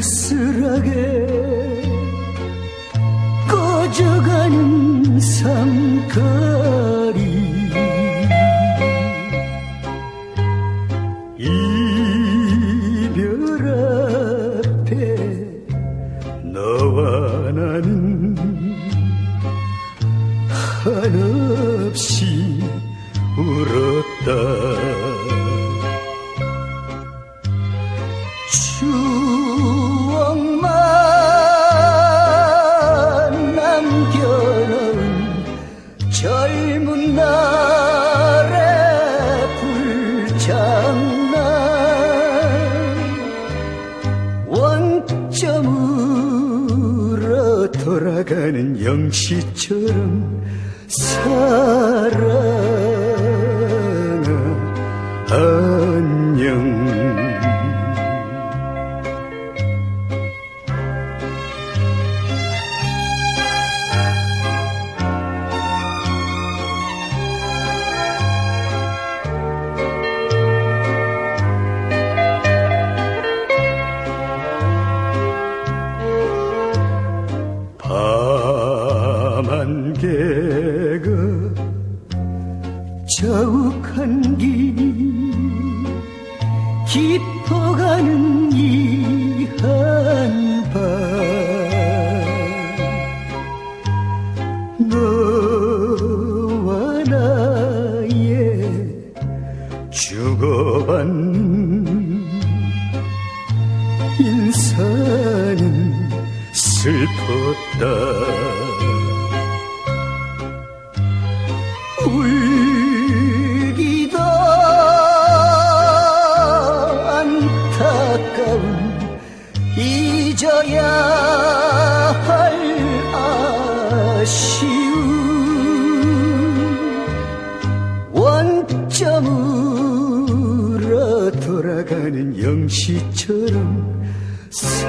쓸쓸하게 꺼져가는 삼거리. 이별 앞에 너와 나는 한없이 울었다. 불장난 원점으로 돌아가는 영시처럼 사랑아 안녕 자욱한 길 깊어가는 이 한밤 너와 나의 주고받는 인사는 슬펐다 잊어야 할 아쉬움. 원점으로 돌아가는 영시처럼 사